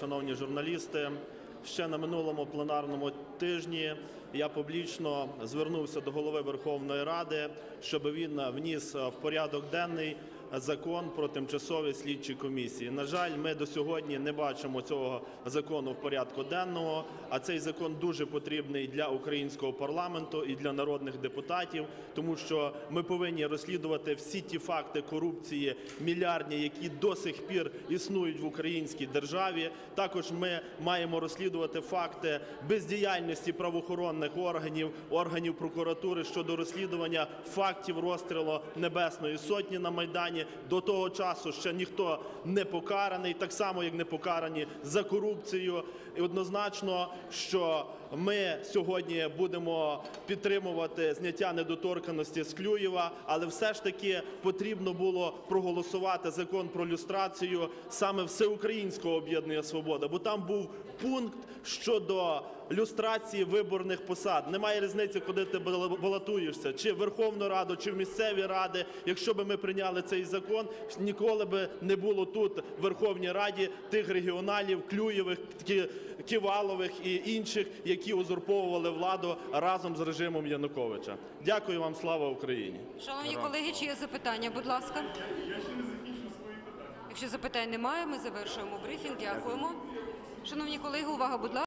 Шановні журналісти, ще на минулому пленарному тижні я публічно звернувся до голови Верховної Ради, щоб він вніс в порядок денний закон про тимчасові слідчі комісії. На жаль, ми до сьогодні не бачимо цього закону в порядку денного. А цей закон дуже потрібний для українського парламенту і для народних депутатів, тому що ми повинні розслідувати всі ті факти корупції мільярдні, які до сих пір існують в українській державі. Також ми маємо розслідувати факти бездіяльності правоохоронних органів, органів прокуратури щодо розслідування фактів розстрілу Небесної Сотні на Майдані. До того часу ще ніхто не покараний, так само як не покарані за корупцію. І однозначно, що ми сьогодні будемо підтримувати зняття недоторканості з Клюєва, але все ж таки потрібно було проголосувати закон про люстрацію саме всеукраїнського об'єднання Свобода, бо там був пункт щодо люстрації виборних посад. Немає різниці, куди ти бал- балотуєшся, чи в Верховну Раду, чи в місцеві ради. Якщо би ми прийняли цей закон, ніколи би не було тут в Верховній Раді тих регіоналів, Клюєвих, Ківалових і інших, які узурповували владу разом з режимом Януковича. Дякую вам, слава Україні! Шановні колеги, чи є запитання, будь ласка? Якщо запитань немає, ми завершуємо брифінг. Дякуємо. Шановні колеги, увага, будь ласка.